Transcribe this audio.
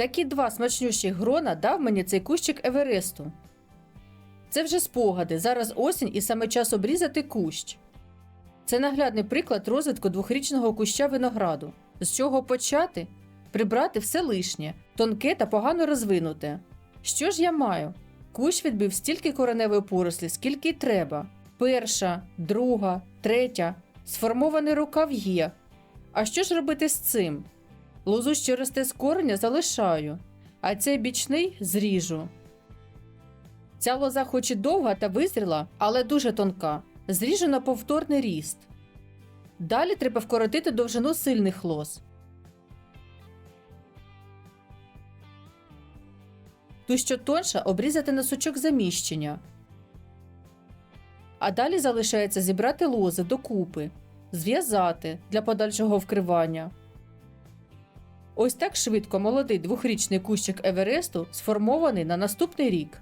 Такі два смачнющі грона дав мені цей кущик Евересту. Це вже спогади. Зараз осінь і саме час обрізати кущ. Це наглядний приклад розвитку двохрічного куща винограду. З чого почати? Прибрати все лишнє, тонке та погано розвинуте. Що ж я маю? Кущ відбив стільки кореневої порослі, скільки й треба. Перша, друга, третя. Сформований рукав є. А що ж робити з цим? Лозу, що росте з кореня, залишаю, а цей бічний зріжу. Ця лоза хоч і довга та визріла, але дуже тонка. Зріжу на повторний ріст. Далі треба вкоротити довжину сильних лоз. Ту, що тонша, обрізати на сучок заміщення. А далі залишається зібрати лози докупи, зв'язати для подальшого вкривання. Ось так швидко молодий двохрічний кущик Евересту сформований на наступний рік.